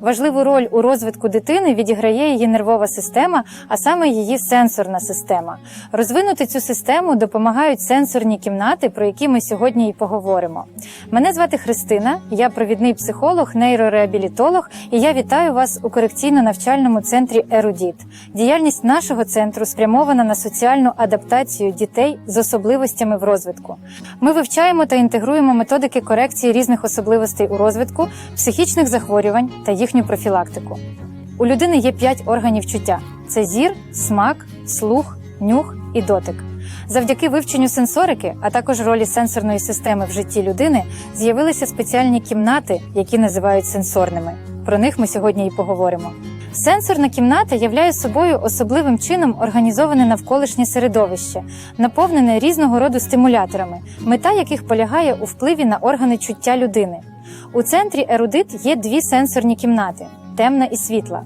Важливу роль у розвитку дитини відіграє її нервова система, а саме її сенсорна система. Розвинути цю систему допомагають сенсорні кімнати, про які ми сьогодні і поговоримо. Мене звати Христина, я провідний психолог, нейрореабілітолог, і я вітаю вас у корекційно-навчальному центрі Ерудіт. Діяльність нашого центру спрямована на соціальну адаптацію дітей з особливостями в розвитку. Ми вивчаємо та інтегруємо методики корекції різних особливостей у розвитку, психічних захворювань та їхню профілактику. У людини є п'ять органів чуття: це зір, смак, слух, нюх і дотик. Завдяки вивченню сенсорики, а також ролі сенсорної системи в житті людини, з'явилися спеціальні кімнати, які називають сенсорними. Про них ми сьогодні і поговоримо. Сенсорна кімната являє собою особливим чином організоване навколишнє середовище, наповнене різного роду стимуляторами, мета яких полягає у впливі на органи чуття людини. У центрі ерудит є дві сенсорні кімнати темна і світла.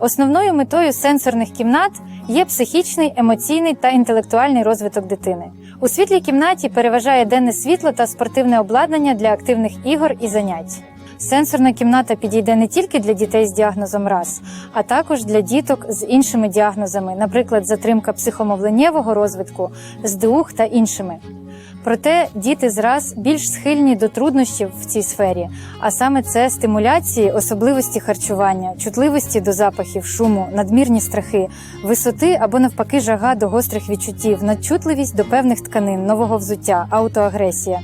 Основною метою сенсорних кімнат є психічний, емоційний та інтелектуальний розвиток дитини. У світлій кімнаті переважає денне світло та спортивне обладнання для активних ігор і занять. Сенсорна кімната підійде не тільки для дітей з діагнозом РАС, а також для діток з іншими діагнозами, наприклад, затримка психомовленнєвого розвитку, СДУХ та іншими. Проте діти з РАС більш схильні до труднощів в цій сфері, а саме це стимуляції, особливості харчування, чутливості до запахів, шуму, надмірні страхи, висоти або навпаки жага до гострих відчуттів, надчутливість до певних тканин, нового взуття, аутоагресія.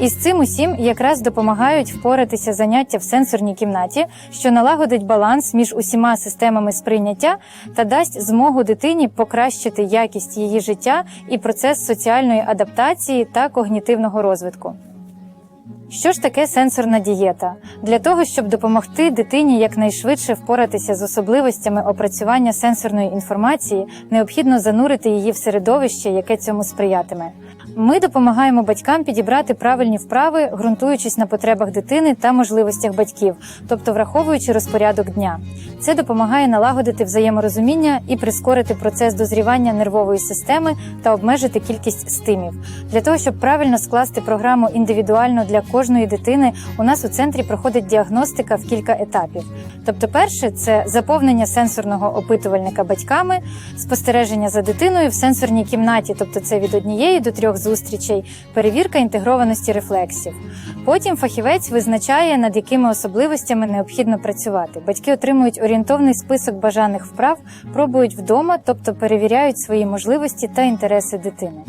І з цим усім якраз допомагають впоратися заняття в сенсорній кімнаті, що налагодить баланс між усіма системами сприйняття та дасть змогу дитині покращити якість її життя і процес соціальної адаптації та когнітивного розвитку. Що ж таке сенсорна дієта? Для того, щоб допомогти дитині якнайшвидше впоратися з особливостями опрацювання сенсорної інформації, необхідно занурити її в середовище, яке цьому сприятиме. Ми допомагаємо батькам підібрати правильні вправи, ґрунтуючись на потребах дитини та можливостях батьків, тобто враховуючи розпорядок дня. Це допомагає налагодити взаєморозуміння і прискорити процес дозрівання нервової системи та обмежити кількість стимів. Для того, щоб правильно скласти програму індивідуально для кожної дитини, у нас у центрі проходить діагностика в кілька етапів. Тобто, перше це заповнення сенсорного опитувальника батьками, спостереження за дитиною в сенсорній кімнаті, тобто це від однієї до трьох зустрічей, перевірка інтегрованості рефлексів. Потім фахівець визначає, над якими особливостями необхідно працювати. Батьки отримують орієнтовний список бажаних вправ, пробують вдома, тобто перевіряють свої можливості та інтереси дитини.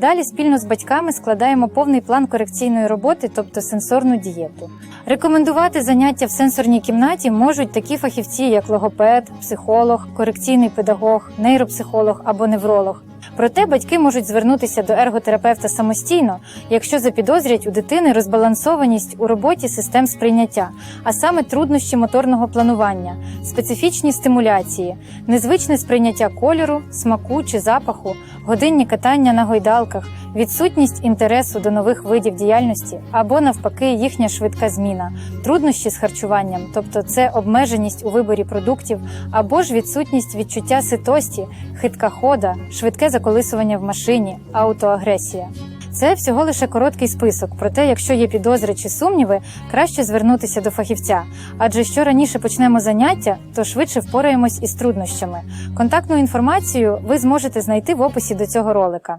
Далі спільно з батьками складаємо повний план корекційної роботи, тобто сенсорну дієту. Рекомендувати заняття в сенсорній кімнаті можуть такі фахівці, як логопед, психолог, корекційний педагог, нейропсихолог або невролог. Проте батьки можуть звернутися до ерготерапевта самостійно, якщо запідозрять у дитини розбалансованість у роботі систем сприйняття, а саме труднощі моторного планування, специфічні стимуляції, незвичне сприйняття кольору, смаку чи запаху, годинні катання на гойдалках, відсутність інтересу до нових видів діяльності або навпаки їхня швидка зміна, труднощі з харчуванням, тобто це обмеженість у виборі продуктів, або ж відсутність відчуття ситості, хитка хода, швидке заколисування в машині, аутоагресія. Це всього лише короткий список. Проте, якщо є підозри чи сумніви, краще звернутися до фахівця. Адже що раніше почнемо заняття, то швидше впораємось із труднощами. Контактну інформацію ви зможете знайти в описі до цього ролика.